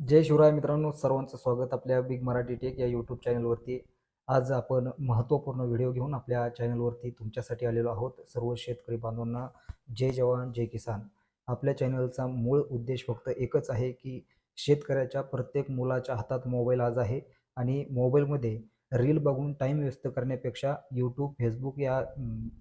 जय शिवराय मित्रांनो सर्वांचं स्वागत आपल्या बिग मराठी टेक या यूट्यूब चॅनलवरती आज आपण महत्त्वपूर्ण व्हिडिओ घेऊन आपल्या चॅनलवरती तुमच्यासाठी आलेलो आहोत. सर्व शेतकरी बांधवांना जय जवान जय किसान. आपल्या चॅनलचा मूळ उद्देश फक्त एकच आहे की शेतकऱ्याच्या प्रत्येक मुलाच्या हातात मोबाईल आज आहे आणि मोबाईलमध्ये रील बघून टाईम व्यस्त करण्यापेक्षा यूट्यूब फेसबुक या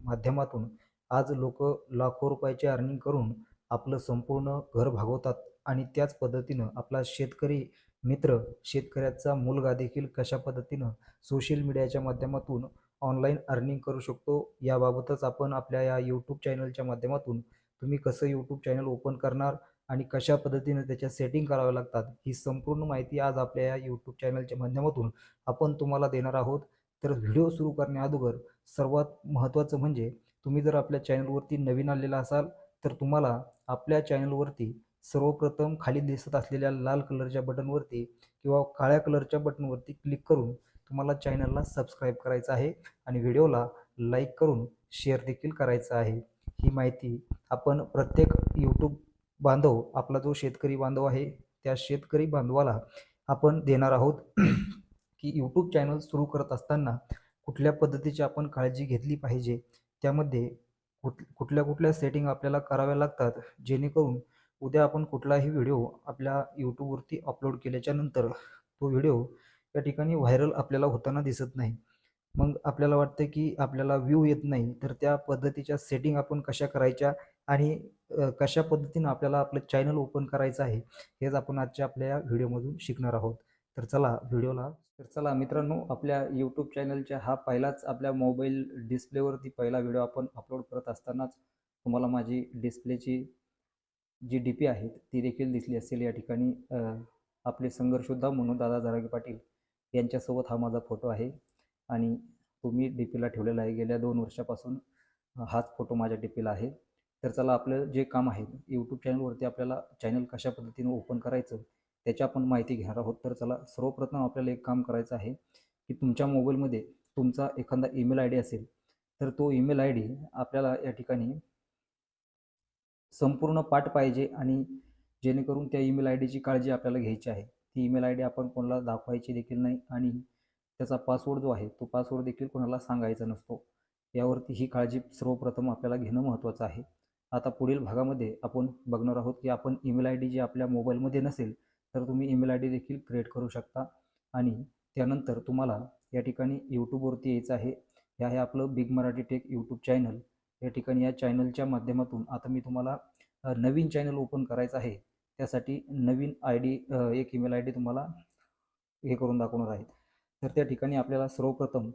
माध्यमातून आज लोक लाखो रुपयाचे अर्निंग करून आपलं संपूर्ण घर भागवतात. आणि त्याच पद्धतीनं आपला शेतकरी मित्र शेतकऱ्याचा मुलगा देखील कशा पद्धतीनं सोशल मीडियाच्या माध्यमातून ऑनलाईन अर्निंग करू शकतो याबाबतच आपण आपल्या या यूट्यूब चॅनलच्या माध्यमातून तुम्ही कसं यूट्यूब चॅनल ओपन करणार आणि कशा पद्धतीनं त्याच्या सेटिंग कराव्या लागतात ही संपूर्ण माहिती आज आपल्या या यूट्यूब चॅनलच्या माध्यमातून आपण तुम्हाला देणार आहोत. तर व्हिडिओ सुरू करण्याअगोदर सर्वात महत्त्वाचं म्हणजे तुम्ही जर आपल्या चॅनलवरती नवीन आलेला असाल तर तुम्हाला आपल्या चॅनलवरती सर्वप्रथम खाली दिसत असलेल्या लाल कलरच्या बटनवरती किंवा काळ्या कलरच्या बटनवरती क्लिक करून तुम्हाला चॅनलला सबस्क्राईब करायचं आहे आणि व्हिडिओला लाईक करून शेअर देखील करायचं आहे. ही माहिती आपण प्रत्येक यूट्यूब बांधव आपला जो शेतकरी बांधव आहे त्या शेतकरी बांधवाला आपण देणार आहोत की यूट्यूब चॅनल सुरू करत असताना कुठल्या पद्धतीची आपण काळजी घेतली पाहिजे? त्यामध्ये कुठ कुठल्या कुठल्या सेटिंग आपल्याला कराव्या लागतात? जेणेकरून उद्या आपण कुठलाही व्हिडिओ आपल्या यूट्यूबवरती अपलोड केल्याच्यानंतर तो व्हिडिओ या ठिकाणी व्हायरल आपल्याला होताना दिसत नाही. मग आपल्याला वाटतं की आपल्याला व्ह्यू येत नाही तर त्या पद्धतीच्या सेटिंग आपण कशा करायच्या आणि कशा पद्धतीनं आपल्याला आपलं चॅनल ओपन करायचं आहे हेच आपण आजच्या आपल्या या व्हिडिओमधून शिकणार आहोत. तर चला व्हिडिओला तर चला मित्रांनो आपल्या यूट्यूब चॅनलच्या हा पहिलाच आपल्या मोबाईल डिस्प्लेवरती पहिला व्हिडिओ आपण अपलोड करत असतानाच तुम्हाला माझी डिस्प्लेची जी डी पी आहेत ती देखील दिसली असेल या ठिकाणी. आपले संघर्षोद्धा म्हणून दादा जरागे पाटील यांच्यासोबत हा माझा फोटो आहे. आणि तुम्ही डी पीला ठेवलेला आहे. गेल्या दोन वर्षापासून हाच फोटो माझ्या डी पीला आहे. तर चला आपलं जे काम आहे यूट्यूब चॅनलवरती आपल्याला चॅनल कशा पद्धतीने ओपन करायचं त्याची आपण माहिती घेणार आहोत. तर चला सर्वप्रथम आपल्याला एक काम करायचं आहे की तुमच्या मोबाईलमध्ये तुमचा एखादा ईमेल आय डी असेल तर तो ईमेल आय डी आपल्याला या ठिकाणी संपूर्ण पाठ पाहिजे आणि जेणेकरून त्या ईमेल आय डीची काळजी आपल्याला घ्यायची आहे. ती ईमेल आय डी आपण कोणाला दाखवायची देखील नाही आणि त्याचा पासवर्ड जो आहे तो पासवर्ड देखील कोणाला सांगायचा नसतो. यावरती ही काळजी सर्वप्रथम आपल्याला घेणं महत्त्वाचं आहे. आता पुढील भागामध्ये आपण बघणार आहोत की आपण ईमेल आय डी जी आपल्या मोबाईलमध्ये नसेल तर तुम्ही ईमेल आय डी देखील क्रिएट करू शकता. आणि त्यानंतर तुम्हाला या ठिकाणी यूट्यूबवरती यायचं आहे. हे आहे आपलं big Marathi tech YouTube channel. या ठिकाणी या चॅनलच्या माध्यमातून आता मी तुम्हाला नवीन चॅनल ओपन करायचं आहे त्यासाठी नवीन आय डी एक ईमेल आय डी तुम्हाला हे करून दाखवणार आहे. तर त्या ठिकाणी आपल्याला सर्वप्रथम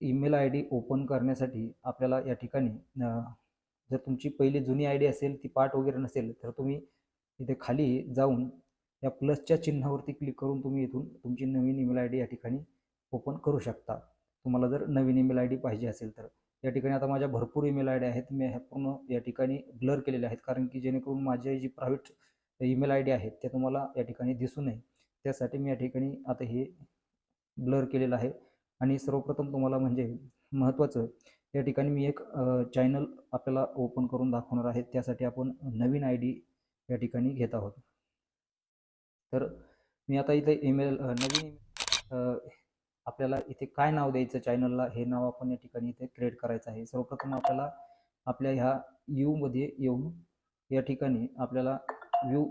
ईमेल आय डी ओपन करण्यासाठी आपल्याला या ठिकाणी जर तुमची पहिली जुनी आय डी असेल ती पाठ वगैरे नसेल तर तुम्ही इथे खाली जाऊन या प्लसच्या चिन्हावरती क्लिक करून तुम्ही इथून तुमची नवीन ईमेल आय डी या ठिकाणी ओपन करू शकता. तुम्हाला जर नवीन ईमेल आय डी पाहिजे असेल तर. या ठिकाणी आता माझ्या भरपूर ईमेल आय डी आहेत. मी ह्या पूर्ण या ठिकाणी ब्लर केलेले आहेत. कारण की जेणेकरून माझे जी प्रायव्हेट ईमेल आय डी आहेत त्या तुम्हाला या ठिकाणी दिसू नये. त्यासाठी मी या ठिकाणी आता हे ब्लर केलेलं आहे. आणि सर्वप्रथम तुम्हाला म्हणजे महत्त्वाचं या ठिकाणी मी एक चॅनल आपल्याला ओपन करून दाखवणार आहे. त्यासाठी आपण नवीन आय डी या ठिकाणी घेत आहोत. तर मी आता इथे ईमेल नवीन आपल्याला इथे काय नाव द्यायचं चॅनलला हे नाव आपण या ठिकाणी इथे क्रिएट करायचं आहे. सर्वप्रथम आपल्याला आपल्या ह्या यूमध्ये येऊन या ठिकाणी आपल्याला व्यू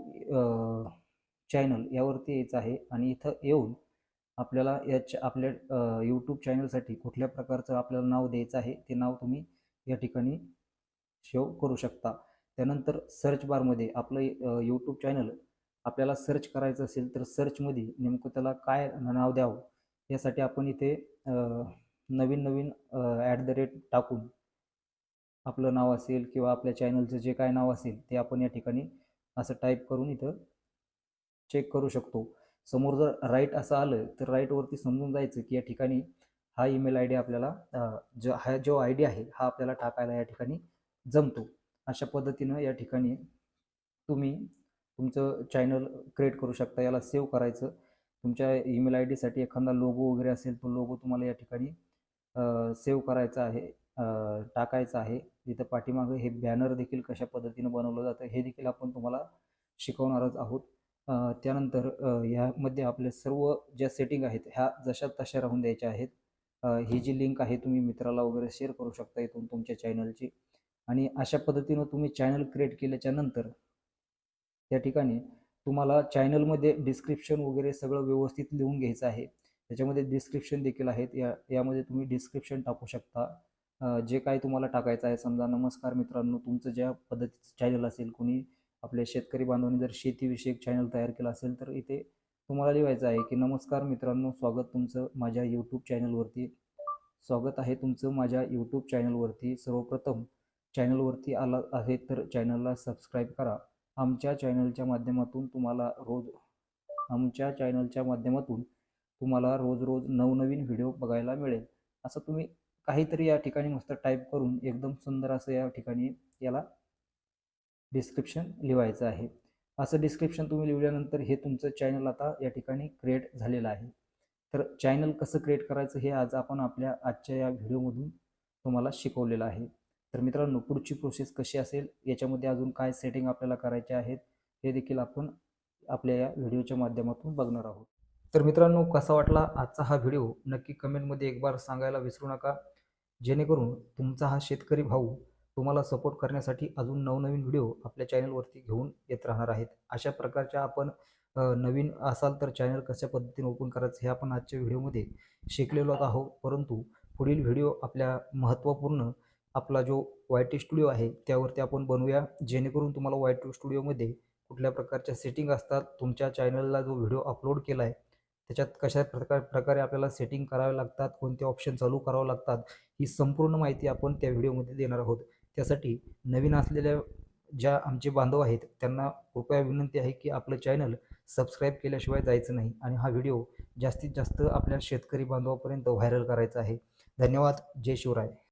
चॅनल यावरती यायचं आहे आणि इथं येऊन आपल्याला या आपल्या यूट्यूब चॅनलसाठी कुठल्या प्रकारचं आपल्याला नाव द्यायचं आहे ते नाव तुम्ही या ठिकाणी शेव करू शकता. त्यानंतर सर्च बारमध्ये आपलं यूट्यूब चॅनल आपल्याला सर्च करायचं असेल तर सर्चमध्ये नेमकं त्याला काय नाव द्यावं? यासाठी आपण इथे नवीन नवीन ॲट द रेट टाकून आपलं नाव असेल किंवा आपल्या चॅनलचं जे काय नाव असेल ते आपण या ठिकाणी असं टाईप करून इथं चेक करू शकतो. समोर जर राईट असं आलं तर राईटवरती समजून जायचं की या ठिकाणी हा ईमेल आय डी आपल्याला जो हा जो आय डी आहे हा आपल्याला टाकायला या ठिकाणी जमतो. अशा पद्धतीनं या ठिकाणी तुम्ही तुमचं चॅनल क्रिएट करू शकता याला सेव्ह करायचं. तुमच्या ईमेल आय डीसाठी एखादा लोगो वगैरे असेल तो लोगो तुम्हाला या ठिकाणी सेव्ह करायचा आहे टाकायचं टाकायचा आहे. तिथं पाठीमागं हे बॅनर देखील कशा पद्धतीनं बनवलं जातं हे देखील आपण तुम्हाला शिकवणारच आहोत. त्यानंतर ह्यामध्ये आपले सर्व ज्या सेटिंग आहेत ह्या जशा तशा राहून द्यायच्या आहेत. ही जी लिंक आहे तुम्ही मित्राला वगैरे शेअर करू शकता इथून तुमच्या चॅनलची. आणि अशा पद्धतीनं तुम्ही चॅनल क्रिएट केल्याच्यानंतर त्या ठिकाणी तुम्हाला चॅनलमध्ये डिस्क्रिप्शन वगैरे सगळं व्यवस्थित लिहून घ्यायचं आहे. त्याच्यामध्ये डिस्क्रिप्शन देखील आहेत. या यामध्ये तुम्ही डिस्क्रिप्शन टाकू शकता. जे काय तुम्हाला टाकायचं आहे समजा नमस्कार मित्रांनो तुमचं ज्या पद्धतीचं चॅनल असेल कोणी आपल्या शेतकरी बांधवांनी जर शेतीविषयक चॅनल तयार केलं असेल तर इथे तुम्हाला लिहायचं आहे की नमस्कार मित्रांनो स्वागत तुमचं माझ्या यूट्यूब चॅनलवरती स्वागत आहे तुमचं माझ्या यूट्यूब चॅनलवरती सर्वप्रथम चॅनलवरती आला आहे तर चॅनलला सबस्क्राईब करा. आमच्या चॅनलच्या माध्यमातून तुम्हाला रोज आमच्या चॅनलच्या माध्यमातून तुम्हाला रोज रोज नवनवीन व्हिडिओ बघायला मिळेल. असं तुम्ही काहीतरी या ठिकाणी मस्त टाईप करून एकदम सुंदर असं या ठिकाणी याला डिस्क्रिप्शन लिहायचं आहे. असं डिस्क्रिप्शन तुम्ही लिहिल्यानंतर हे तुमचं चॅनल आता या ठिकाणी क्रिएट झालेलं आहे. तर चॅनल कसं क्रिएट करायचं हे आज आपण आपल्या आजच्या या व्हिडिओमधून तुम्हाला शिकवलेलं आहे. तर मित्रांनो पुढची प्रोसेस कशी असेल? याच्यामध्ये अजून काय सेटिंग आपल्याला करायचे आहेत हे देखील आपण आपल्या या व्हिडिओच्या माध्यमातून बघणार आहोत. तर मित्रांनो कसा वाटला आजचा हा व्हिडिओ नक्की कमेंटमध्ये एक बार सांगायला विसरू नका. जेणेकरून तुमचा हा शेतकरी भाऊ तुम्हाला सपोर्ट करण्यासाठी अजून नवनवीन व्हिडिओ आपल्या चॅनलवरती घेऊन येत राहणार आहेत. अशा प्रकारच्या आपण नवीन असाल तर चॅनल कशा पद्धतीने ओपन करायचं हे आपण आजच्या व्हिडिओमध्ये शिकलेलो आहोत. परंतु पुढील व्हिडिओ आपल्या महत्त्वपूर्ण आपला जो वाईट स्टुडिओ आहे त्यावरती आपण बनवूया. जेणेकरून तुम्हाला वाईट स्टुडिओमध्ये कुठल्या प्रकारच्या सेटिंग असतात तुमच्या चॅनलला जो व्हिडिओ अपलोड केला आहे त्याच्यात कशा प्रकार प्रकारे आपल्याला सेटिंग करावे लागतात कोणते ऑप्शन चालू करावे लागतात ही संपूर्ण माहिती आपण त्या व्हिडिओमध्ये देणार आहोत. त्यासाठी नवीन असलेल्या ज्या आमचे बांधव आहेत त्यांना कृपया विनंती आहे की आपलं चॅनल सबस्क्राईब केल्याशिवाय जायचं नाही आणि हा व्हिडिओ जास्तीत जास्त आपल्या शेतकरी बांधवापर्यंत व्हायरल करायचा आहे. धन्यवाद. जय शिवराय.